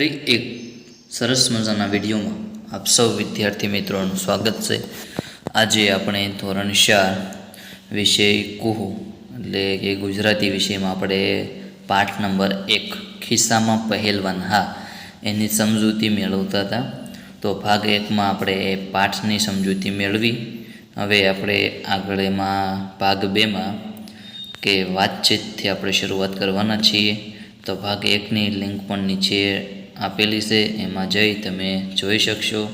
ફરી એક સરસ મજાના વિડીયોમાં આપ સૌ વિદ્યાર્થી મિત્રોનું સ્વાગત છે. આજે આપણે ધોરણ ચાર વિષય કુહુ, એટલે કે ગુજરાતી વિષયમાં આપણે પાઠ નંબર એક, ખિસ્સામાં પહેલવાન, હા, એની સમજૂતી મેળવતા હતા. તો ભાગ એકમાં આપણે પાઠની સમજૂતી મેળવી. હવે આપણે આગળ એમાં ભાગ બેમાં કે વાતચીતથી આપણે શરૂઆત કરવાના છીએ. તો ભાગ એકની લિંક પણ નીચે આપેલી છે, એમાં જઈ તમે જોઈ શકશો.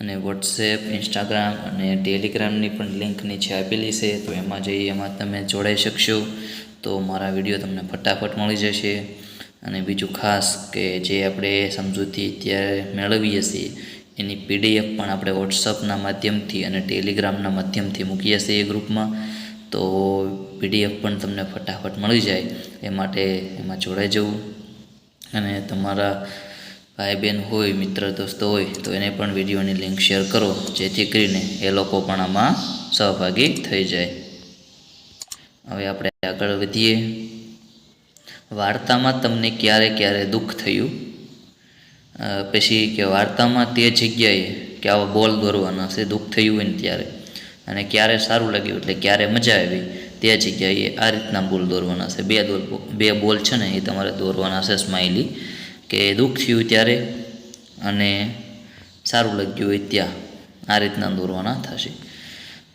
અને વોટ્સએપ ઇન્સ્ટાગ્રામ અને ટેલિગ્રામની પણ લિંક નીચે આપેલી છે, તો એમાં જઈ એમાં તમે જોડાઈ શકશો. તો મારા વીડિયો તમને ફટાફટ મળી જશે. અને બીજું ખાસ કે જે આપણે સમજૂતી અત્યારે મેળવીએ છીએ, એની પીડીએફ પણ આપણે વોટ્સઅપના માધ્યમથી અને ટેલિગ્રામના માધ્યમથી મૂકીએ છીએ એ ગ્રુપમાં. તો પીડીએફ પણ તમને ફટાફટ મળી જાય. એ માટે એમાં જોડાઈ જવું. અને તમારા ભાઈ બહેન હોય, મિત્ર, દોસ્તો હોય, તો એને પણ વિડીયોની લિંક શેર કરો, જેથી કરીને એ લોકો પણ આમાં સહભાગી થઈ જાય. હવે આપણે આગળ વધીએ. વાર્તામાં તમને ક્યારે ક્યારે દુઃખ થયું? પછી કે વાર્તામાં તે જગ્યાએ કે આવા બોલ દોરવાના છે દુઃખ થયું હોય ને ત્યારે. અને ક્યારે સારું લાગ્યું એટલે ક્યારે મજા આવી? તે જગ્યાએ આ રીતના બોલ દોરવાના છે. બે દોર બે બોલ છે ને એ તમારે દોરવાના છે સ્માઇલી કે દુઃખ થયું ત્યારે અને સારું લાગ્યું હોય ત્યાં આ રીતના દોરવાના થશે.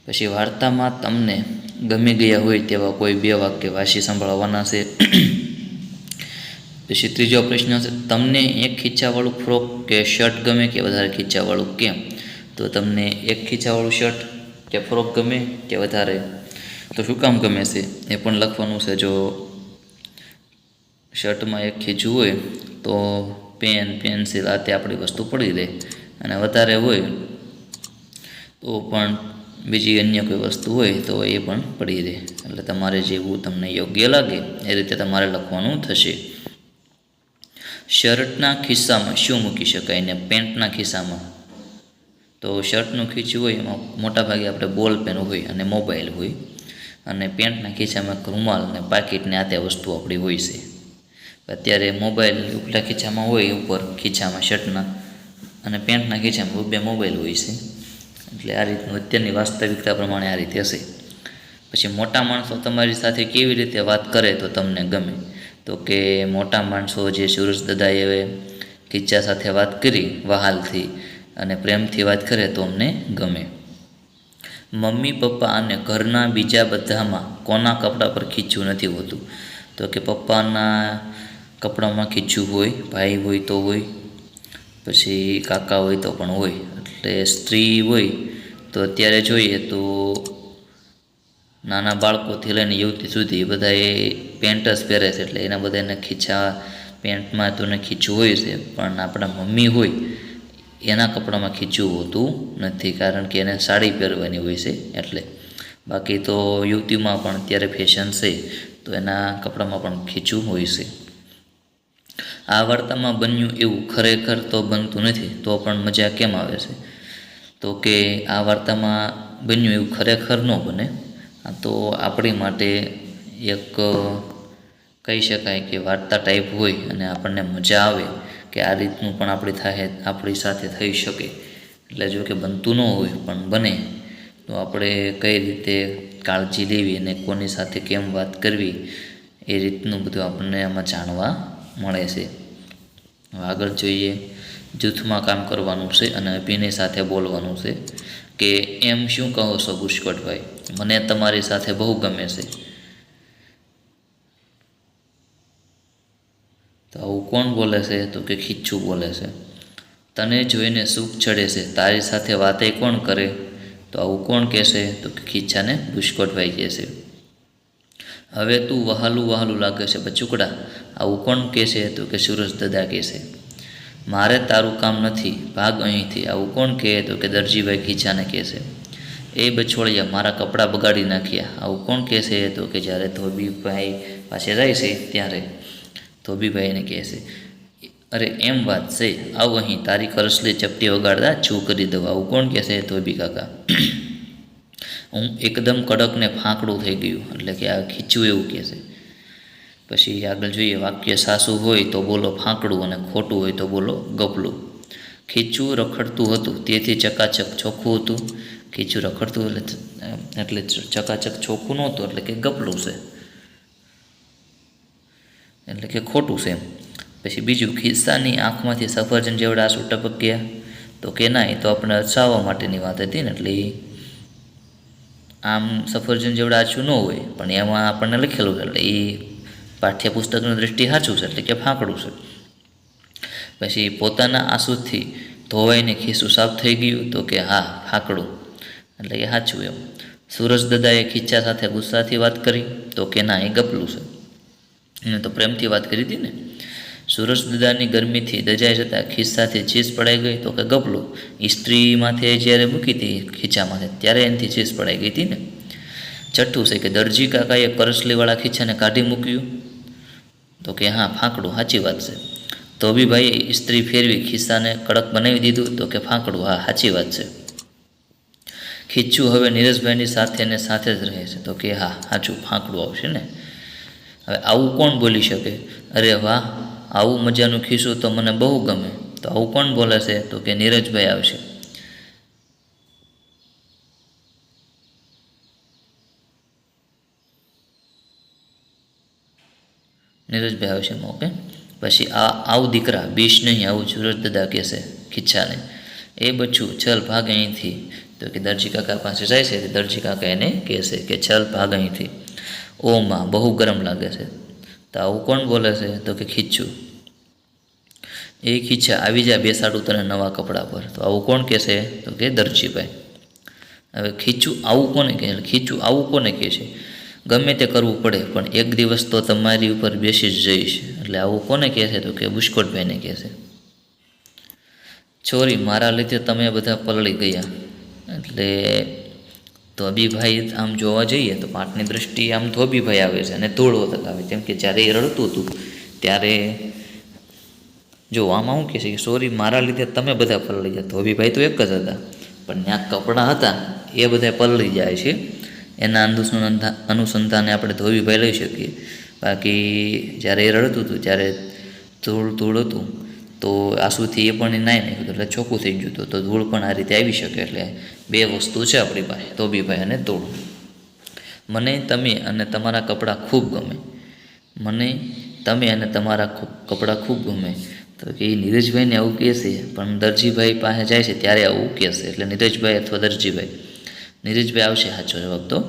પછી વાર્તામાં તમને ગમી ગયા હોય તેવા કોઈ બે વાક્ય વાંચી સંભળાવવાના છે. પછી ત્રીજો પ્રશ્ન છે, તમને એક ખીચાવાળું ફ્રોક કે શર્ટ ગમે કે વધારે ખીચાવાળું કેમ? તો તમને એક ખીચાવાળું શર્ટ કે ફ્રોક ગમે કે વધારે તો શું કામ ગમે છે? એ પણ લખવાનું છે. જો શર્ટમાં એક ખીચું હોય, તો પેન, પેન્સિલ આ તે આપણી વસ્તુ પડી રહે. અને વધારે હોય, તો પણ બીજી અન્ય કોઈ વસ્તુ હોય, તો એ પણ પડી રહે. એટલે તમારે જેવું તમને યોગ્ય લાગે, એ રીતે તમારે લખવાનું થશે. શર્ટના ખિસ્સામાં શું મૂકી શકાય ને પેન્ટના ખિસ્સામાં? તો શર્ટનું ખીચું હોય, એમાં મોટાભાગે આપણે બોલ પેન હોય અને મોબાઈલ હોય. અને પેન્ટના ખીચામાં રૂમાલ અને પાકીટને આ તે વસ્તુ આપણી હોય છે. અત્યારે મોબાઈલ ઉપલા ખીચામાં હોય, ઉપર ખીચામાં શર્ટના અને પેન્ટના ખીચામાં બે મોબાઈલ હોય છે. એટલે આ રીતનું અત્યારની વાસ્તવિકતા પ્રમાણે આ રીતે હશે. પછી મોટા માણસો તમારી સાથે કેવી રીતે વાત કરે તો તમને ગમે. તો કે મોટા માણસો જે સુરજ દાદાએ ખીચા સાથે વાત કરી, વહાલથી અને પ્રેમથી વાત કરે તો અમને ગમે. મમ્મી, પપ્પા અને ઘરના બીજા બધામાં કોના કપડાં પર ખીચું નથી હોતું? તો કે પપ્પાના કપડામાં ખીચું હોય, ભાઈ હોય તો હોય, પછી કાકા હોય તો પણ હોય. એટલે સ્ત્રી હોય તો અત્યારે જોઈએ તો નાના બાળકોથી લઈને યુવતી સુધી બધા એ પેન્ટ જ પહેરે છે. એટલે એના બધાને ખીચા પેન્ટમાં તો ને ખીચું હોય છે, પણ આપણા મમ્મી હોય એના કપડામાં ખીચું હોતું નથી કારણ કે એને સાડી પહેરવાની હોય છે એટલે. બાકી તો યુવતીમાં પણ અત્યારે ફેશન છે તો એના કપડામાં પણ ખીચું હોય છે. આ વાર્તામાં બન્યું એવું ખરેખર તો બનતું નથી, તો પણ મજા કેમ આવે છે? તો કે આ વાર્તામાં બન્યું એવું ખરેખર ન બને તો આપણી માટે એક કહી શકાય કે વાર્તા ટાઈપ હોય અને આપણને મજા આવે. કે આ રીતનું પણ આપણી થાય, આપણી સાથે થઈ શકે. એટલે જો કે બનતું ન હોય, પણ બને. તો આપણે કઈ રીતે કાળજી લેવી અને કોની સાથે કેમ વાત કરવી, એ રીતનું બધું આપણને આમાં જાણવા મળે છે. આગળ જોઈએ, જૂથમાં કામ કરવાનું છે અને અભિનય સાથે બોલવાનું છે. કે એમ શું કહો છો પુષ્કટભાઈ મને તમારી સાથે બહુ ગમે છે. તો આવું કોણ બોલે છે? તો કે ખીચ્છું બોલે છે. તને જોઈને સુખ ચડે છે. તારી સાથે વાતે કોણ કરે? તો આવું કોણ કહેશે? તો કે ખીચ્છાને ભૂસકોટભાઈ કહેશે. હવે તું વહાલું વહાલું લાગે છે. બચુકડા આવું કોણ કહેશે? તો કે સુરજ દદા કહેશે. મારે તારું કામ નથી. ભાગ અહીંથી. આવું કોણ કહે? તો કે દરજીભાઈ ખીચાને કહેશે. એ બછોડિયા મારા કપડાં બગાડી નાખ્યા. આવું કોણ કહેશે? તો કે જ્યારે ધોબીભાઈ પાસે જાય છે, ત્યારે ધોબીભાઈને કહેશે અરે, એમ વાત છે, આવ અહીં, તારી કરસલી ચપટી વગાડતા છું કરી દઉં. આવું કોણ કહેશે ધોબી કાકા? હું એકદમ કડક ને ફાંકડું થઈ ગયું, એટલે કે આ ખીચું એવું કહેશે પછી આગળ જોઈએ, વાક્ય સાસુ હોય તો બોલો ફાંકડું અને ખોટું હોય તો બોલો ગપલું. ખીચું રખડતું હતું, તેથી ચકાચક ચોખ્ખું હતું. ખીચું રખડતું એટલે એટલે ચકાચક ચોખ્ખું નહોતું, એટલે કે ગપલું છે. એટલે કે ખોટું છે પછી બીજું, ખિસ્સાની આંખમાંથી સફરજન જેવડા આંસુ ટપક્યા. તો કે ના એ તો આપણે અરસાવવા માટેની વાત હતી ને, એટલે આમ સફરજન જેવડા આછું ન હોય, પણ એમાં આપણને લખેલું છે, એટલે એ પાઠ્યપુસ્તકની દ્રષ્ટિ સાચું છે, એટલે કે ફાંકડું છે. પછી પોતાના આંસુથી ધોવાઈને ખિસ્સું સાફ થઈ ગયું, તો કે હા, ફાંકડું. એટલે એ સાચું એમ. સુરજ દાદાએ ખીચા સાથે ગુસ્સાથી વાત કરી, તો કે ના, એ ગપલું છે. એને તો પ્રેમથી વાત કરી હતી ને, સુરજ દાદાની ગરમીથી દજાઈ જતાં ખિસ્સાથી ચીસ પડાઈ ગઈ તો કે ગપલું ઇસ્ત્રીમાંથી જ્યારે મૂકી હતી ખીચામાંથી, ત્યારે એનાથી ચીસ પડાઈ ગઈ હતી ને. છઠ્ઠું છે કે દરજી કાકાએ કરસલીવાળા ખીચાને કાઢી મૂક્યું? તો કે હા, ફાંકડું, સાચી વાત છે. તો બી ભાઈએ ઇસ્ત્રી ફેરવી ખિસ્સાને કડક બનાવી દીધું તો કે ફાંકડું, હા, સાચી વાત છે. ખીચું હવે નીરજભાઈની સાથે ને સાથે જ રહે છે. તો કે હા, સાચું ફાંકડું આવશે ને. હવે આવું કોણ બોલી શકે? અરે વાહ, આવું મજાનું ખીસું તો મને બહુ ગમે. તો આવું કોણ બોલે તો કે નીરજભાઈ આવશે. નીરજભાઈ આવશે ઓકે? પછી આ, આવું દીકરા, બીશ નહીં, આવું સુરજ દાદા કહેશે ખીચ્છાને એ બચ્ચું, ચલ ભાગ અહીંથી. તો કે દરજી કાકા પાસે જાય છે દરજી કાકા એને કહેશે કે ચલ ભાગ અહીંથી. ઓ માં બહુ ગરમ લાગે છે. તો આવું કોણ બોલે છે? તો કે ખીચું એ ખીચ્છા આવી જા બેસાડું તને નવા કપડાં પર. તો આવું કોણ કહેશે? તો કે દરજીભાઈ. હવે ખીચું આવું કોને કહે? ખીચું આવું કોને કહે છે? ગમે તે કરવું પડે, પણ એક દિવસ તો તમારી ઉપર બેસી જ જઈશ. એટલે આવું કોને કહેશે તો કે બુસ્કોટભાઈને કહેશે છોરી મારા લીધે તમે બધા પલળી ગયા. એટલે ધોબીભાઈ આમ જોવા જઈએ તો પાઠની દ્રષ્ટિએ આમ ધોબીભાઈ આવે છે અને ધૂળ વખત આવે કેમ કે જ્યારે એ રડતું હતું ત્યારે જો આમાં શું કહે છે કે, સોરી, મારા લીધે તમે બધા પલળી ગયા. ધોબીભાઈ તો એક જ હતા. પણ ત્યાં કપડાં હતા, એ બધા પલળી જાય છે. એના અનુસંધાને આપણે ધોબીભાઈ લઈ શકીએ. બાકી જ્યારે એ રડતું હતું, ત્યારે ધૂળ ધૂળ હતું. તો આંસુથી એ પણ નાઈ નાખ્યું એટલે ચોખ્ખું થઈ ગયું તો ધૂળ પણ આ રીતે આવી શકે એટલે બે વસ્તુ છે આપણી પાસે, ધોબીભાઈ અને ધૂળ. મને, તમે અને તમારા કપડાં ખૂબ ગમે. મને, તમે અને તમારા કપડાં ખૂબ ગમે. તો કે નીરજભાઈને આવું કહેશે પણ દરજીભાઈ પાસે જાય છે ત્યારે આવું કહેશે એટલે નીરજભાઈ અથવા દરજીભાઈ. નીરજભાઈ આવશે સાચો જવાબ તો.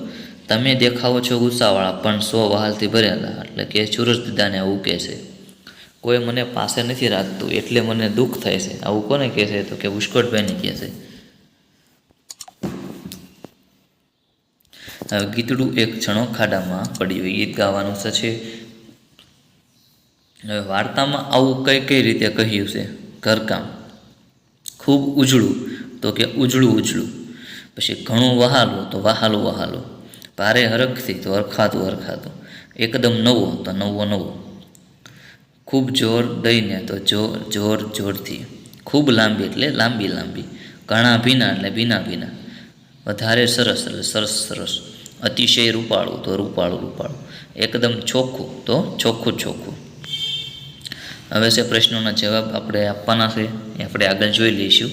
તમે દેખાવો છો ગુસ્સાવાળા, પણ સો વહાલથી ભરેલા, એટલે કે સુરજ દાદાને આવું કહેશે કોઈ મને પાસે નથી રાખતું, એટલે મને દુઃખ થાય છે. આવું કોને કહે છે? તો કે પુષ્કળભાઈને કહે છે. હવે ગીતડું એક છણો ખાડામાં પડ્યું ગીત ગાવાનું છે. હવે વાર્તામાં આવું કઈ કઈ રીતે કહ્યું છે? ઘરકામ. ખૂબ ઉજળું. તો કે ઉજળું ઉજળું. પછી ઘણું વહાલું, તો વહાલું વહાલું. ભારે હરખથી તો હરખાતું હરખાતું. એકદમ નવો, તો નવો નવો. ખૂબ જોર દઈને, તો જોર જોર, જોરથી. ખૂબ લાંબી એટલે લાંબી લાંબી. ઘણા ભીના એટલે ભીના ભીના. વધારે સરસ એટલે સરસ સરસ. અતિશય રૂપાળું, તો રૂપાળું રૂપાળું. એકદમ ચોખ્ખું, તો ચોખ્ખું ચોખ્ખું. હવે છે પ્રશ્નોના જવાબ આપણે આપવાના છે. એ આપણે આગળ જોઈ લઈશું.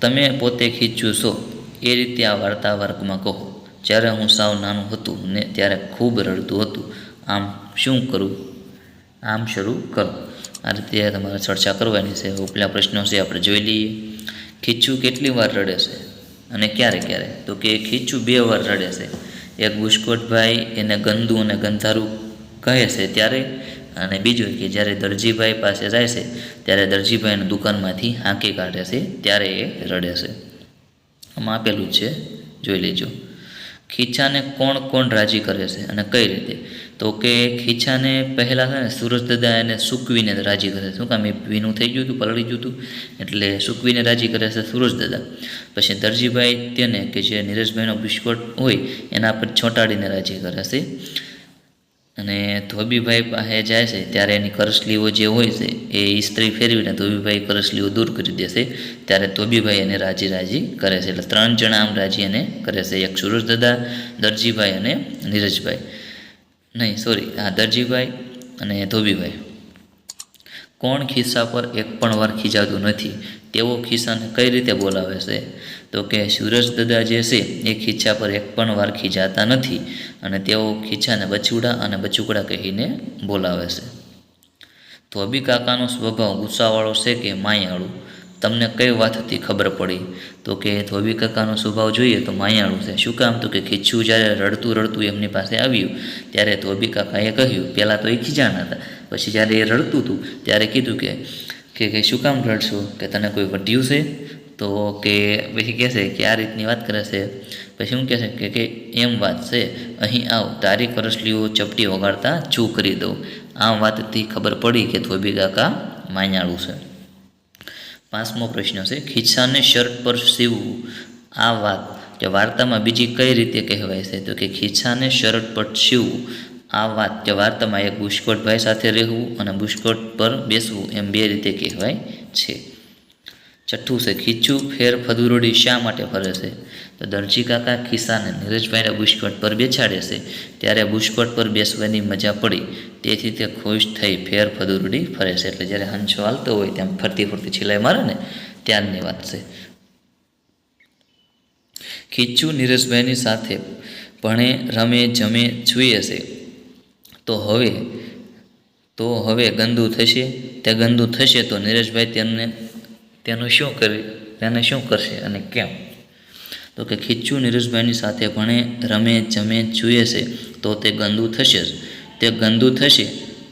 તમે પોતે ખીચ્યું છો એ રીતે આ વાર્તા વર્ગમાં કહો. જ્યારે હું સાવ નાનું હતું ને ત્યારે ખૂબ રડતું હતું, આમ શું કરું? આમ શરૂ કરો. આ રીતે તમારે ચર્ચા કરવાની છે. ઉપલા પ્રશ્નો છે, આપણે જોઈ લઈએ. ખીચું કેટલી વાર રડે છે અને ક્યારે ક્યારે? તો કે ખીચું બે વાર રડે છે. એક બુસ્કોટભાઈ એને ગંદુ અને ગંધારું કહે છે ત્યારે, અને બીજું કે જ્યારે દરજીભાઈ પાસે જાય છે, ત્યારે દરજીભાઈની દુકાનમાંથી હાંકી કાઢે છે, ત્યારે એ રડે છે. આમાં આપેલું જ છે. જોઈ લેજો. ખીચાને કોણ કોણ રાજી કરે છે અને કઈ રીતે? તો કે ખીચાને પહેલાં છે ને સુરજ દાદા એને સૂકવીને રાજી કરે છે. શું કામ? એ ભીનું થઈ ગયું હતું, પલળી ગયું હતું, એટલે સૂકવીને રાજી કરે છે સુરજ દાદા. પછી દરજીભાઈ તેને કે જે નીરજભાઈનો બિસ્કોટ હોય, એના પર છોંટાડીને રાજી કરે છે. અને ધોબીભાઈ પાસે જાય છે, ત્યારે એની કરસલીઓ જે હોય છે, એ ઇસ્ત્રી ફેરવીને ધોબીભાઈ કરસલીઓ દૂર કરી દેશે ત્યારે ધોબીભાઈ એને રાજી રાજી કરે છે. એટલે ત્રણ જણા આમ રાજી એને કરે છે. એક સુરજ દાદા, દરજીભાઈ અને નીરજભાઈ. નહીં સોરી હા, દરજીભાઈ અને ધોબીભાઈ. કોણ ખિસ્સા પર એક પણ વાર ખીજાતું નથી? તેઓ ખિસ્સાને કઈ રીતે બોલાવે છે? તો કે સૂરજ દાદા જે છે, એ ખીચા પર એક પણ વાર ખીજાતા નથી અને તેઓ ખીચાને બચુડા અને બચુકડા કહીને બોલાવે છે. ધોબી કાકાનો સ્વભાવ ગુસ્સાવાળો છે કે માયાળું? તમને કઈ વાતથી ખબર પડી? તો કે ધોબી કાકાનો સ્વભાવ જોઈએ તો માયાળું છે. શું કામ? તો કે ખીચું જ્યારે રડતું રડતું એમની પાસે આવ્યું, ત્યારે ધોબી કાકાએ કહ્યું પહેલાં તો એ ખીજાણા હતા. પછી જ્યારે એ રડતું હતું ત્યારે કીધું કે કે શું કામ રડશો? કે તને કોઈ વઢ્યું છે? તો કે પછી કહેશે કે આ રીતની વાત કરે છે. પછી શું કહેશે કે કે એમ વાત છે, અહીં આવ, તારી કરસલીઓ ચપટી વગાડતા ચૂ કરી દઉં. આમ વાતથી ખબર પડી કે ધોબી કાકા માયાળું છે. પાંચમો પ્રશ્ન છે, ખિસ્સાને શર્ટ પર સીવવું. આ વાત કે વાર્તામાં બીજી કઈ રીતે કહેવાય છે? તો કે ખિસ્સાને શર્ટ પર સીવવું. આ વાત કે વાર્તામાં એક બુસ્કોટભાઈ સાથે રહેવું અને બુસ્કોટ પર બેસવું એમ બે રીતે કહેવાય છે. છઠ્ઠું છે, ખીચું ફેર ફદુરોડી શા માટે ફરે છે? તો દરજી કાકા ખિસ્સાને નીરજભાઈને બુસ્કોટ પર બેસાડે છે. ત્યારે બુસ્કોટ પર બેસવાની મજા પડી. તેથી તે ખુશ થઈ ફેર ફદુરોડી ફરે છે. એટલે જ્યારે હંસો હાલતો હોય તેમ ફરતી ફરતી છિલાઈ મારે ને ત્યારની વાત છે. ખીચું નીરજભાઈની સાથે ભણે, રમે, જમે, છૂએ છે. તો હવે તો હવે ગંદુ થશે? તે ગંદુ થશે તો નીરજભાઈ તેને તેનું શું કરવી તેને શું કરશે અને કેમ? તો કે ખીચું નીરજભાઈની સાથે ભણે, રમે, જમે, જુએ છે, તો તે ગંદુ થશે જ. તે ગંદુ થશે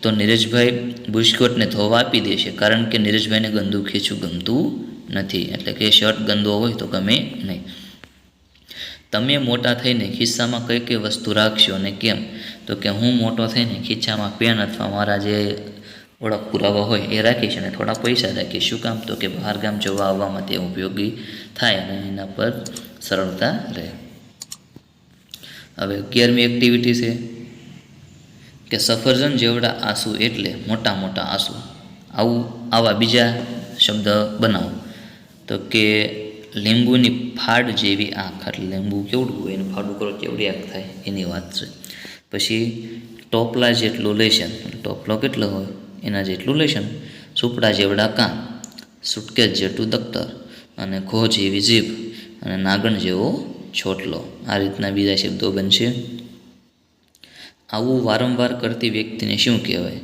તો નીરજભાઈ બુસ્કોટને ધોવા આપી દેશે કારણ કે નીરજભાઈને ગંદુ ખીચું ગમતું નથી. એટલે કે શર્ટ ગંદો હોય તો ગમે નહીં. તમે મોટા થઈને ખિસ્સામાં કઈ કઈ વસ્તુ રાખશો અને કેમ? તો કે હું મોટો થઈને ખિસ્સામાં પેન અથવા મારા જે ઓળખ પુરાવા હોય એ રાખીશ અને થોડા પૈસા રાખીશ. શું કામ? તો કે બહાર ગામ જવા આવવામાં તે ઉપયોગી થાય અને એના પર સરળતા રહે. હવે અગિયારમી એક્ટિવિટી છે કે સફરજન જેવડા આંસુ એટલે મોટા મોટા આંસુ. આવું, આવા બીજા શબ્દ બનાવો. તો કે લીંબુની ફાડ જેવી આંખ, એટલે લીંબુ કેવડું હોય, એનું ફાડું કરો કેવડી આંખ થાય, એની વાત છે. પછી ટોપલા જેટલું લેશન ટોપલો કેટલો હોય? એના જેટલું લેશન સુપડા જેવડા કાન સુટકેસ જેટલું દફતર અને ખો જેવી જીભ અને નાગણ જેવો છોટલો. આ રીતના બીજા શબ્દો બનશે. આવું વારંવાર કરતી વ્યક્તિને શું કહેવાય?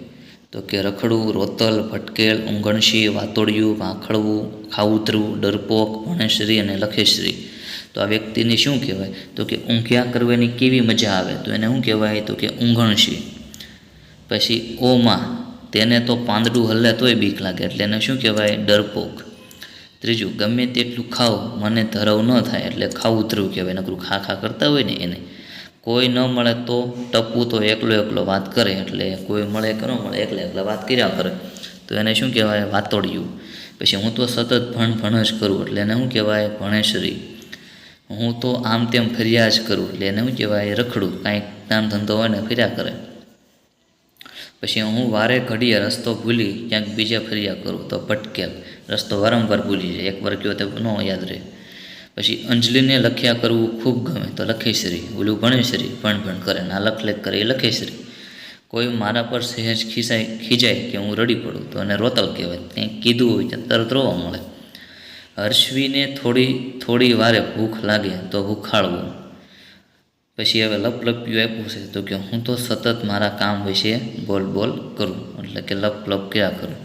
તો કે રખડવું, રોતલ, ભટકેલ, ઊંઘણશી, વાતોડિયું, વાંખડવું ખાઉતરવું ડરપોક, ભણેશ્રી અને લખેશ્રી. તો આ વ્યક્તિને શું કહેવાય? તો કે ઊંઘ્યા કરવાની કેવી મજા આવે? તો એને શું કહેવાય? તો કે ઊંઘણશી. પછી ઓમાં તેને તો પાંદડું હલ્લે તોય બીક લાગે, એટલે એને શું કહેવાય? ડરપોક. ત્રીજું, ગમે તેટલું ખાવ મને ધરવ ન થાય, એટલે ખાવું ઉતરવું કહેવાય. નકરું ખા ખા કરતા હોય ને એને. કોઈ ન મળે તો ટપવું તો એકલો એકલો વાત કરે, એટલે કોઈ મળે કે ન મળે, એકલા એકલા વાત કર્યા કરે. તો એને શું કહેવાય? વાતોડિયું. પછી હું તો સતત ભણ ભણ જ કરું, એટલે એને શું કહેવાય? ભણેશ્રી. હું તો આમ તેમ ફર્યા જ કરું, એટલે એને શું કહેવાય? રખડું. કાંઈક કામ ધંધો હોય ને ફર્યા કરે. પછી હું વારે ઘડીએ રસ્તો ભૂલી ક્યાંક બીજે ફર્યા કરું તો ભટકેલ. રસ્તો વારંવાર ભૂલી જાય. એકવાર કહો તો ન યાદ રહે. પછી અંજલિને લખ્યા કરવું ખૂબ ગમે તો લખેશ્રી, ઓલું ભણેશ્રી, ભણ ભણ કરે ના લખ લેખ કરે, એ લખેશ્રી. કોઈ મારા પર સહેજ ખીસાય ખીજાય કે હું રડી પડું તો એને રોતલ કહેવાય. કંઈક કીધું હોય ત્યાં તરત રોવા મળે. હર્ષવીને થોડી થોડી વારે ભૂખ લાગે તો ભૂખાળવું. પછી હવે લપ લપ્યું આપ્યું છે તો કે હું તો સતત મારા કામ વિશે બોલ બોલ કરું. એટલે કે લપ લપ ક્યાં કરું?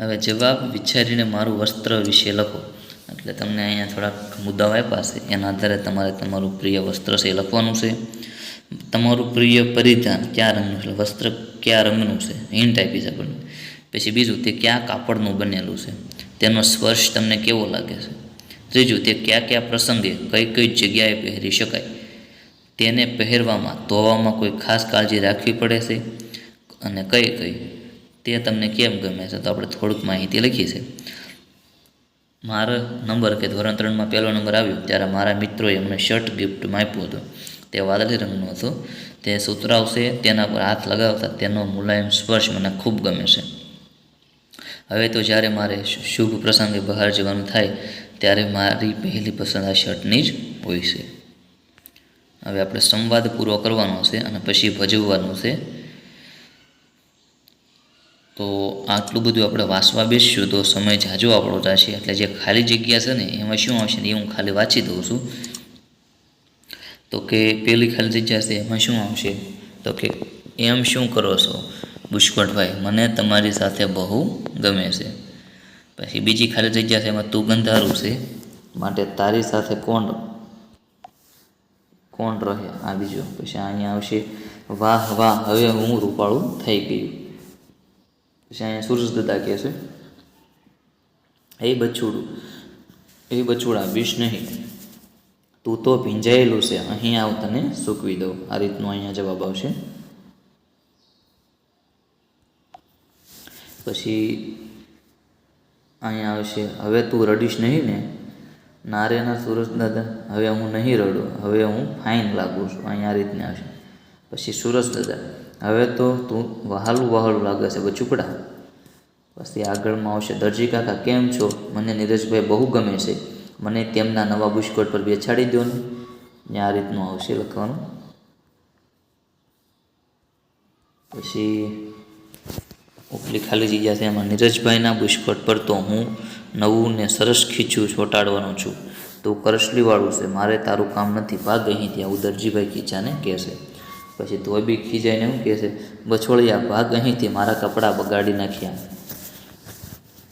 હવે જવાબ વિચારીને મારું વસ્ત્ર વિશે લખો. એટલે તમને અહીંયા થોડાક મુદ્દાઓ આપ્યા છે. એના આધારે તમારે તમારું પ્રિય વસ્ત્ર છે લખવાનું છે. તમારું પ્રિય પરિધાન કયા રંગનું છે? વસ્ત્ર કયા રંગનું છે? હિન્ટ આપી છે આપણને. પછી બીજું તે ક્યાં કાપડનું બનેલું છે? તેનો સ્પર્શ તમને કેવો લાગે છે? ત્રીજું તે કયા કયા પ્રસંગે કઈ કઈ જગ્યાએ પહેરી શકાય. તેને પહેરવામાં, ધોવામાં કોઈ ખાસ કાળજી રાખવી પડે છે? અને કઈ કઈ? તે તમને કેમ ગમે છે? તો આપણે થોડુંક માહિતી લખી છે. મારો નંબર કે ધોરણ ત્રણમાં પહેલો નંબર આવ્યો ત્યારે મારા મિત્રોએ અમને શર્ટ ગિફ્ટમાં આપ્યો હતો. તે વાદળી રંગનો હતો. તે સુતરાવશે, તેના પર હાથ લગાવતા તેનો મુલાયમ સ્પર્શ મને ખૂબ ગમે છે. હવે તો જ્યારે મારે શુભ પ્રસંગે બહાર જવાનું થાય ત્યારે મારી પહેલી પસંદ આ શર્ટની જ હોય છે. હવે આપણે સંવાદ પૂરો કરવાનો છે અને પછી ભજવવાનું છે. તો આટલું બધું આપણે વાંચવા બેસશું તો સમય જાજો આપણો થશે. એટલે જે ખાલી જગ્યા છે ને, એમાં શું આવશે એ હું ખાલી વાંચી દઉં છું. તો કે પેલી ખાલી જગ્યા છે, એમાં શું આવશે? તો કે એમ શું કરો છો? પુષ્કળભાઈ મને તમારી સાથે બહુ ગમે છે. પછી બીજી ખાલી જગ્યા છે એમાં તું ગંધારું છે. માટે તારી સાથે કોણ કોણ રહે? આ બીજો. પછી અહીંયા આવશે, વાહ વાહ, હવે હું રૂપાળું થઈ ગયું. પછી અહીંયા સૂરજ કહે છે એ બછુડું એ બછુડા બીશ નહીં. તું તો ભીંજાયેલું છે. અહીં આવ, તને સૂકવી દઉં. આ રીતનો અહીંયા જવાબ આવશે. પછી અહીંયા આવશે. હવે તું રડીશ નહીં ને? નારેના સુરજ દાદા. હવે હું નહીં રડું. હવે હું ફાઇન લાગું છું. અહીંયા આ રીતને આવશે. પછી સુરજ દાદા, હવે તો તું વહાલું વહાલું લાગે છે. બચુકડા પછી આગળમાં આવશે. દરજી કાકા, કેમ છો? મને નીરજભાઈ બહુ ગમે છે. મને તેમના નવા બુશકોટ પર બેસાડી દો ને આ રીતનું આવશે લખવાનું. પછી ઉપલી ખાલી જગ્યા છે એમાં નીરજભાઈના બુશકોટ પર તો હું નવું ને સરસ ખીચું છોટાડવાનું છું. તો કરસલીવાળું છે, મારે તારું કામ નથી. ભાગ અહીંથી આવું દરજીભાઈ ખીચાને કહેશે. પછી તો બી ખીજાઈને શું કહેશે? બછોડિયા, ભાગ અહીંથી મારા કપડાં બગાડી નાખ્યા.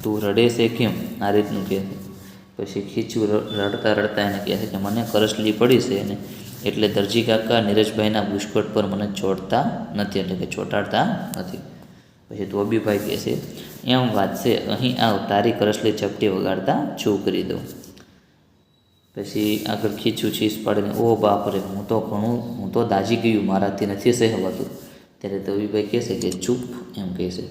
તું રડે છે કેમ? આ રીતનું કહેશે. પછી ખીચું રડતા રડતા એને કહે છે કે મને કરસલી પડી છે ને, એટલે દરજી કાકા નીરજભાઈના બુશકોટ પર મને છોડતા નથી, એટલે કે ચોંટાડતા નથી. પછી ધોબીભાઈ કહે છે, એમ છે, અહીં આવ તારી કરસલી ચપટી વગાડતા છું કરી દઉં. પછી આગળ ખીચું છીસ પાડીને, ઓ બાપ રે હું તો ઘણું, હું તો દાજી ગયું, મારાથી નથી સહેવાતું. ત્યારે ધોબીભાઈ કહે છે કે, ચૂપ, એમ કહે છે.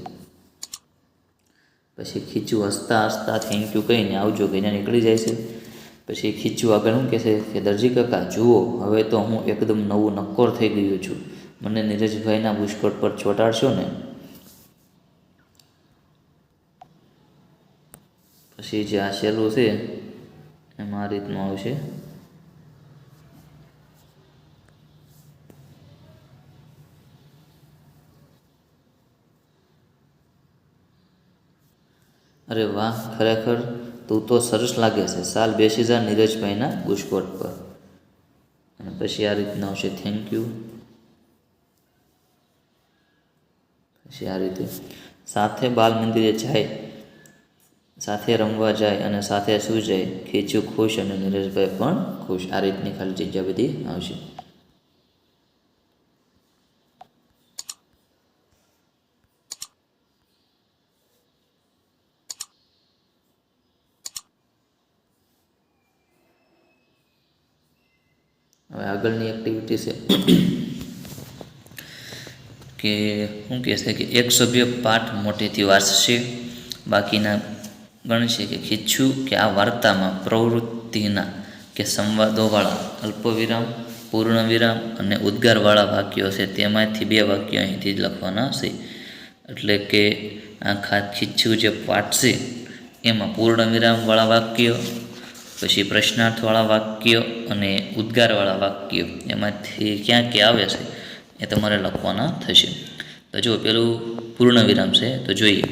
પછી ખીચું હસતા હસતા થેન્ક યુ કહીને આવજો કહીને નીકળી જાય છે. પછી ખીચું આગળ શું કહેશે કે, દરજી કાકા, જુઓ, હવે તો હું એકદમ નવું નક્કોર થઈ ગયો છું. મને નીરજભાઈના બુશકોટ પર ચોંટાડશો ને પછી જે આ છેલ્લું છે, એમાં આ રીતનું આવશે. અરે વાહ, ખરેખર તું તો સરસ લાગે છે. સાલ બેસી જા નીરજભાઈના બુશકોટ પર. અને પછી આ રીતના આવશે. થેન્ક યુ પછી આ રીતે. સાથે બાલ મંદિરે જાય. સાથે રમવા જાય અને સાથે સૂઈ જાય ખીચું ખુશ અને નીરજભાઈ પણ ખુશ. આ રીતની ખાલી જગ્યા બધી આવશે. હવે આગળની એક્ટિવિટી છે કે શું કહેશે કે એક સભ્ય પાઠ મોટેથી વાંચશે, બાકીના ગણશે કે ખીચું કે આ વાર્તામાં પ્રવૃત્તિના કે સંવાદોવાળા અલ્પવિરામ, પૂર્ણવિરામ અને ઉદ્ગારવાળા વાક્યો છે તેમાંથી બે વાક્યો અહીંથી જ લખવાના છે એટલે કે આખા ખીચું જે પાઠ છે, એમાં પૂર્ણ વિરામવાળા વાક્યો, પછી પ્રશ્નાર્થવાળા વાક્યો અને ઉદ્ગારવાળા વાક્યો, એમાંથી ક્યાં ક્યાં આવે છે એ તમારે લખવાના થશે. તો જો પેલું પૂર્ણ વિરામ છે, તો જોઈએ.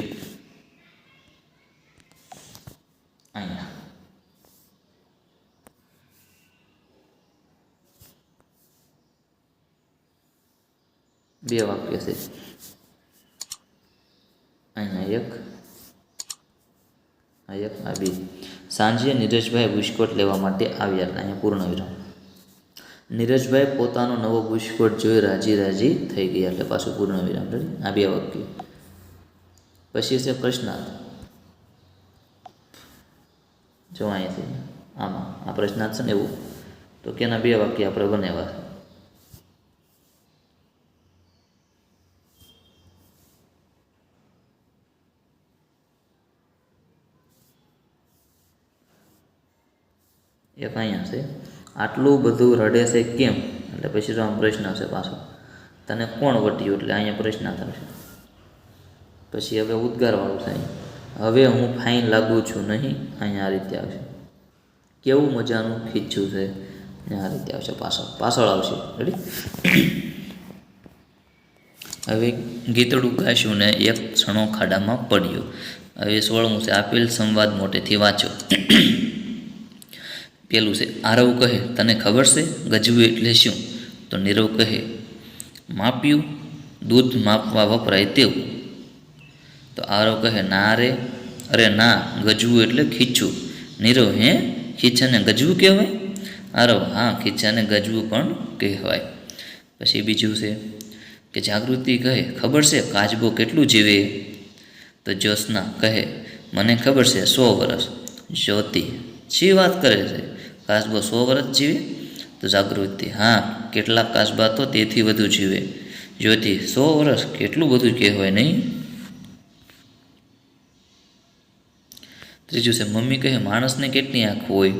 બે વાક્ય છે. અહીંયા એક, આ એક, આ બે. સાંજે નીરજભાઈ બુશકોટ લેવા માટે આવ્યા અહીંયા પૂર્ણ વિરામ. નીરજભાઈ પોતાનો નવો બુશકોટ જોઈ રાજી રાજી થઈ ગયા એટલે પાછું પૂર્ણ વિરામ. આ બે વાક્ય. પછી છે પ્રશ્નાર્થ. જો અહીંયાથી આમાં આ પ્રશ્નાર્થ છે ને એવું, તો કેના બે વાક્ય આપણે બનાવ્યા છે એક અહીંયા છે. આટલું બધું રડે છે કેમ? એટલે પછી તો આમ પ્રશ્ન છે પાછો. તને કોણ વટ્યું? એટલે અહીંયા પ્રશ્ન થશે. પછી હવે ઉદ્ગારવાળું છે હવે હું ફાઇન લાગુ છું નહીં. અહીંયા આ રીતે આવશે. કેવું મજાનું ખીચ્યું છે? આ રીતે આવશે પાછળ. પાછળ આવશે. રેડી હવે ગીતડું ગાશું ને એક ક્ષણો ખાડામાં પડ્યો. હવે સોળમું છે. આપેલ સંવાદ મોટેથી વાંચો. પેલું છે, આરવ કહે, તને ખબર છે? ગજવું એટલે શું? તો નીરવ કહે, માપ્યું, દૂધ માપવા વપરાય તેવું. તો આરવ કહે, ના રે, અરે ના, ગજવું એટલે ખીચું. નીરવ, હે? ખીચાને ગજવું કહેવાય? આરવ, હા ખીચાને ગજવું પણ કહેવાય. પછી બીજું છે, કે જાગૃતિ કહે, ખબર છે કાચબો કેટલું જીવે? તો જ્યોત્સના કહે, મને ખબર છે સો વર્ષ જ્યોતિ, શી વાત કરે છે? કાચબો સો વર્ષ જીવે? તો જાગૃતિ હા, કેટલાક કાસબા તો તેથી વધુ જીવે. જ્યોતિ, સો વર્ષ કેટલું બધું કહેવાય નહીં? ત્રીજું છે, મમ્મી કહે, માણસને કેટલી આંખ હોય?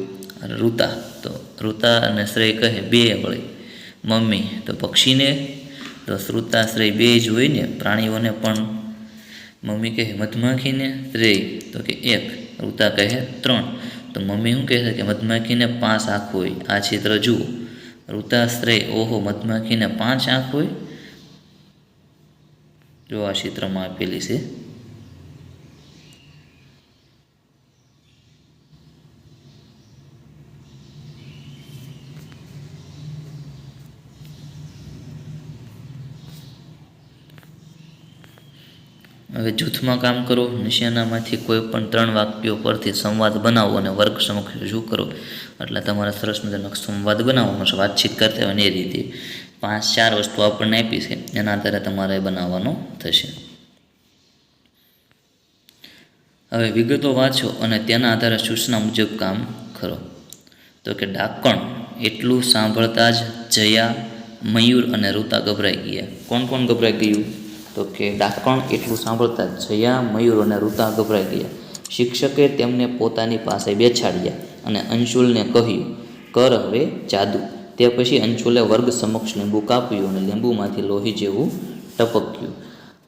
અને ઋતા, તો ઋતા અને શ્રેય કહે, બે વળે. મમ્મી, તો પક્ષીને? તો શ્રુતા, શ્રેય બે જ હોય ને, પ્રાણીઓને પણ. મમ્મી કહે મધમાખીને શ્રેય, તો કે, એક. ઋતા કહે, ત્રણ. તો મમ્મી શું કહે છે કે મધમાખીને પાંચ આંખ હોય? આ ચિત્ર જુઓ. ઋતાશ્રય ઓહો, મધમાખીને પાંચ આંખ હોય? જો આ ચિત્રમાં આપેલી છે. હવે જૂથમાં કામ કરો, નિશાનામાંથી કોઈ પણ ત્રણ વાક્યો પરથી સંવાદ બનાવો અને વર્ગ સમક્ષ રજૂ કરો. એટલે તમારા સરસ મજાનો સંવાદ બનાવવાનો છે, વાતચીત કરતા હોય એ રીતે. પાંચ, ચાર વસ્તુ આપણને આપી છે, એના આધારે તમારે બનાવવાનો થશે. હવે વિગતો વાંચો અને તેના આધારે સૂચના મુજબ કામ કરો. તો કે ડાકણ, એટલું સાંભળતા જ જયા, મયુર અને ઋતા ગભરાઈ ગયા. કોણ કોણ ગભરાઈ ગયું? તો કે ડાકણ એટલું સાંભળતા જ જયા, મયુર અને ઋતા ગભરાઈ ગયા. શિક્ષકે તેમને પોતાની પાસે બેછાડ્યા અને અંશુલને કહ્યું, કર હવે જાદુ. તે પછી અંશુલે વર્ગ સમક્ષ લીંબુ કાપ્યું અને લીંબુમાંથી લોહી જેવું ટપક્યું.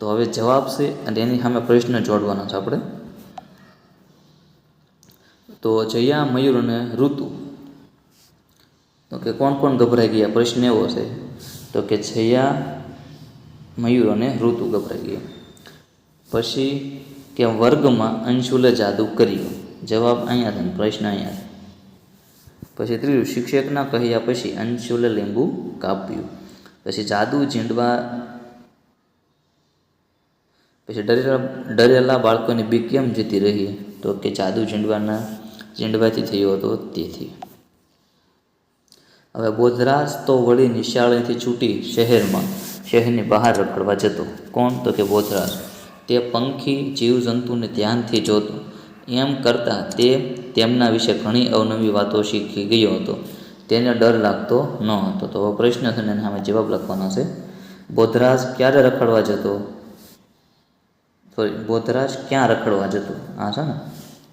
તો હવે જવાબ છે અને એની સામે પ્રશ્ન જોડવાનો છે આપણે. તો જયા, મયુર અને ઋતુ. તો કે કોણ કોણ ગભરાઈ ગયા? પ્રશ્ન એવો છે. તો કે જયા મયુર અને ઋતુ ગભરાઈ ગયા. પછી કે વર્ગમાં અંશુલે જાદુ કર્યું. જવાબ અહીંયા છે પ્રશ્ન અહીંયા પછી ત્રીજું, શિક્ષકના કહ્યા પછી અંશુલે લીંબુ કાપ્યું. પછી જાદુ ઝીંડવા પછી ડરેલા ડરેલા બાળકોની બીક કેમ જતી રહી? તો કે જાદુ ઝીંડવાના, ઝીંડવાથી થયો હતો તેથી. હવે બોધરાજ તો વળી નિશાળેથી છૂટી શહેરમાં. શહેરની બહાર રખડવા જતો. કોણ તો કે બોધરાજ તે પંખી જીવજંતુને ધ્યાનથી જોતો. એમ કરતાં તે તેમના વિશે ઘણી અવનવી વાતો શીખી ગયો હતો. તેને ડર લાગતો ન હતો. તો પ્રશ્ન છે એના સામે જવાબ લખવાનો છે. બોધરાજ ક્યારે રખડવા જતો? સોરી બોધરાજ ક્યાં રખડવા જતો? આ છે ને?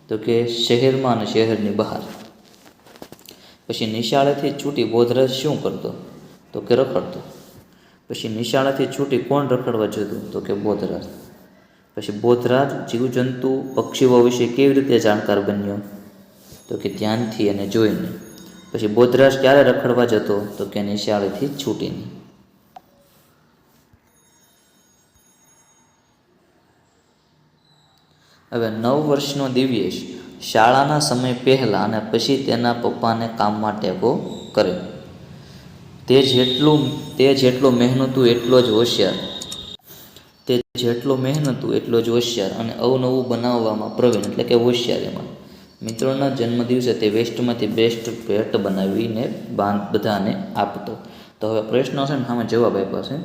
તો કે શહેરમાં અને શહેરની બહાર. પછી નિશાળેથી છૂટી બોધરાજ શું કરતો? તો કે રખડતો. પછી નિશાળાથી છૂટી કોણ રખડવા જતું? તો કે બોધરાજ. પછી બોધરાજ જીવજંતુ પક્ષીઓ વિશે કેવી રીતે જાણકાર બન્યો? તો કે ધ્યાનથી અને જોઈને. પછી બોધરાજ ક્યારે રખડવા જતો? તો કે નિશાળેથી છૂટીને. હવે નવ વર્ષનો દિવ્યેશ શાળાના સમય પહેલાં અને પછી તેના પપ્પાને કામમાં ટેકો કરે તે જેટલું, તે જેટલો મહેનતું એટલો જ હોશિયાર. તે જેટલો મહેનતું એટલો જ હોશિયાર અને અવનવું બનાવવામાં પ્રવીણ એટલે કે હોશિયાર એમાં. મિત્રોના જન્મદિવસે તે વેસ્ટમાંથી બેસ્ટ ભેટ બનાવીને બાંધ બધાને આપતો. તો હવે પ્રશ્ન છે ને સામે જવાબ આપ્યો છે.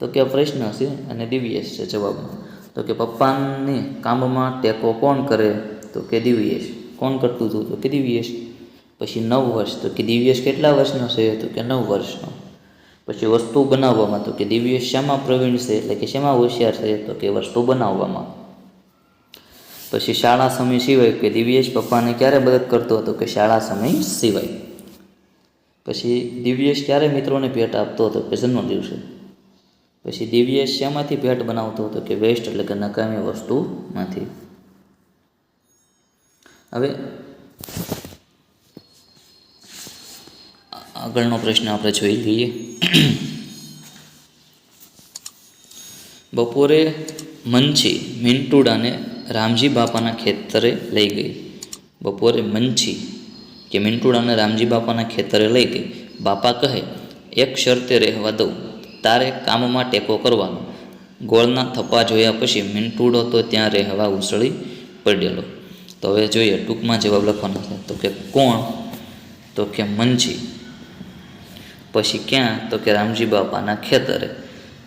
તો કે પ્રશ્ન છે અને દિવ્યેશ છે જવાબમાં. તો કે પપ્પાને કામમાં ટેકો કોણ કરે? તો કે દિવ્યેશ. કોણ કરતું હતું? તો કે દિવ્યેશ. પછી નવ વર્ષ તો કે દિવ્યેશ કેટલા વર્ષનો છે તો કે નવ વર્ષનો. પછી વસ્તુ બનાવવામાં તો કે દિવ્યેશ શામાં પ્રવીણ છે એટલે કે શેમાં હોશિયાર છે તો કે વસ્તુ બનાવવામાં. પછી શાળા સમય સિવાય કે દિવ્યેશ પપ્પાને ક્યારે મદદ કરતો હતો કે શાળા સમય સિવાય. પછી દિવ્યેશ ક્યારે મિત્રોને ભેટ આપતો હતો કે જન્મ દિવસે પછી દિવ્યેશ શામાંથી ભેટ બનાવતો હતો કે વેસ્ટ એટલે કે નકામી વસ્તુમાંથી. હવે આગળનો પ્રશ્ન આપણે જોઈ લઈએ. બપોરે મંછી મિન્ટુડાને રામજી બાપાના ખેતરે લઈ ગઈ. બપોરે મંછી કે મિન્ટુડાને રામજી બાપાના ખેતરે લઈ ગઈ. બાપા કહે, એક શરતે રહેવા દઉં. તારે કામમાં ટેકો કરવાનો. ગોળના થપ્પા જોયા પછી મિન્ટુડો તો ત્યાં રહેવા ઉછળી પડેલો. તો હવે જોઈએ ટૂંકમાં જવાબ લખવાનો છે. તો કે કોણ? તો કે મંછી પછી ક્યાં? તો કે રામજી બાપાના ખેતરે.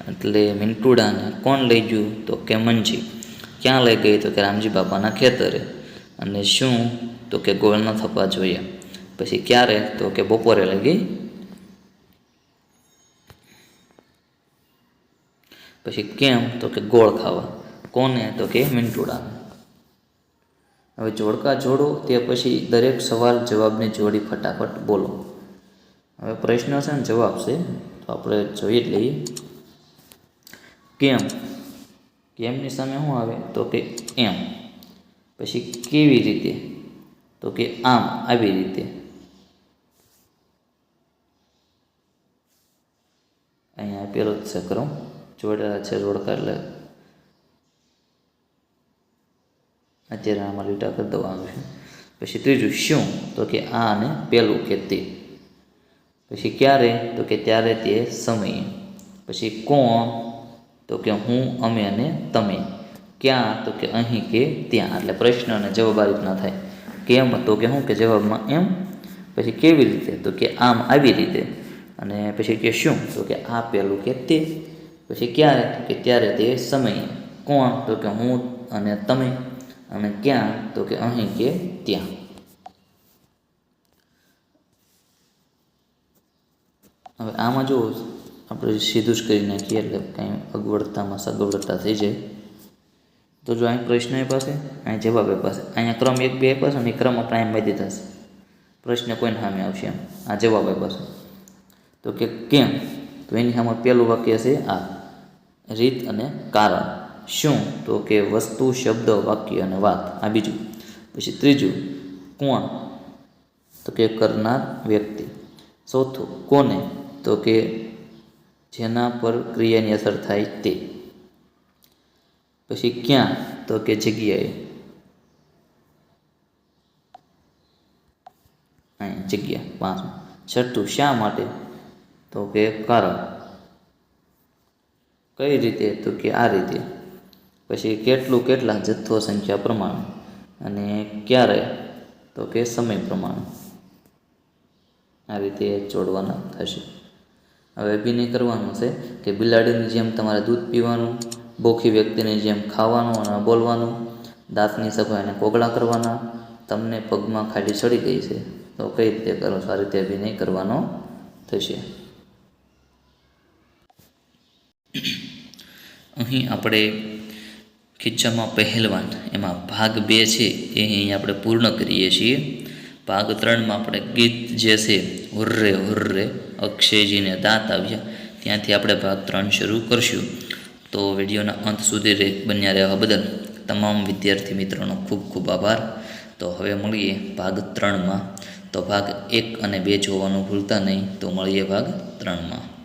એટલે મિન્ટુડાને કોણ લઈ ગયું? તો કે મંજી. ક્યાં લઈ ગઈ? તો કે રામજી બાપાના ખેતરે. અને શું? તો કે ગોળ ન થવા જોઈએ પછી ક્યારે? તો કે બપોરે લઈ ગઈ. પછી કેમ? તો કે ગોળ ખાવા. કોને? તો કે મિન્ટુડાને હવે જોડકા જોડો, તે પછી દરેક સવાલ જવાબની જોડી ફટાફટ બોલો. હવે પ્રશ્ન છે ને જવાબ છે. તો આપણે જોઈ જ લઈએ. કેમ? કેમની સામે શું આવે? તો કે એમ. પછી કેવી રીતે? તો કે આમ આવી રીતે. અહીંયા આપેલો જ છે ક્રમ. જોડેલા છે રોડકા એટલે અત્યારે આમાં લીટા કરી દેવાનું છે. પછી ત્રીજું શું? તો કે આ અને પેલું કે તે. પછી ક્યારે? તો કે ત્યારે તે સમયે. પછી કોણ? તો કે હું, અમે અને તમે. ક્યાં? તો કે અહીં કે ત્યાં. એટલે પ્રશ્ન અને જવાબ આ રીતના થાય. કેમ? તો કે શું કે જવાબમાં એમ. પછી કેવી રીતે? તો કે આમ આવી રીતે. અને પછી કે શું? તો કે આ પેલું કે તે. પછી ક્યારે? તો કે ત્યારે તે સમયે. કોણ? તો કે હું અને તમે. અને ક્યાં? તો કે અહીં કે ત્યાં. હવે આમાં જો આપણે સીધું જ કરી નાખીએ એટલે કાંઈ અગવડતામાં સગવડતા થઈ જાય. તો જો અહીં પ્રશ્ન એ પાસે અહીં જવાબ એ પાસે અહીંયા ક્રમ એક, બે પાસે અને ક્રમ આપણે અહીં દીધા છે. પ્રશ્ન કોઈને સામે આવશે એમ. આ જવાબ એ પાસે તો કે કેમ? તો એની સામે પહેલું વાક્ય છે આ. રીત અને કારણ. શું? તો કે વસ્તુ, શબ્દ, વાક્ય અને વાત. આ બીજું. પછી ત્રીજું, કોણ? તો કે કરનાર વ્યક્તિ. ચોથું, કોને? તો કે જેના પર ક્રિયાની અસર થાય તે. પછી ક્યાં તો કે જગ્યાએ. અહીં જગ્યા પાંચમું છઠ્ઠું શા માટે? તો કે કારણ. કઈ રીતે? તો કે આ રીતે. પછી કેટલું કેટલા જથ્થો સંખ્યા પ્રમાણે? અને ક્યારે? તો કે સમય પ્રમાણે. આ રીતે જોડવાના થશે. હવે અભિનય કરવાનું છે કે બિલાડીની જેમ તમારે દૂધ પીવાનું બોખી વ્યક્તિની જેમ ખાવાનું અને બોલવાનું, દાંતની સફાઈ અને કોગળા કરવાના, તમને પગમાં ખાલી ચડી ગઈ છે. તો કઈ રીતે કરો? સારી રીતે અભિનય કરવાનો થશે. અહીં આપણે ખીચ્ચામાં પહેલવાન, એમાં ભાગ બે છે એ અહીં આપણે પૂર્ણ કરીએ છીએ. ભાગ ત્રણમાં આપણે ગીત જે છે, હુર્રે હુર્રે અક્ષયજીને દાંત આવ્યા. ત્યાંથી આપણે ભાગ ત્રણ શરૂ કરશું. તો વિડીયોના અંત સુધી બન્યા રહેવા બદલ તમામ વિદ્યાર્થી મિત્રોનો ખૂબ ખૂબ આભાર. તો હવે મળીએ ભાગ ત્રણમાં. તો ભાગ એક અને બે જોવાનું ભૂલતા નહીં. તો મળીએ ભાગ ત્રણમાં.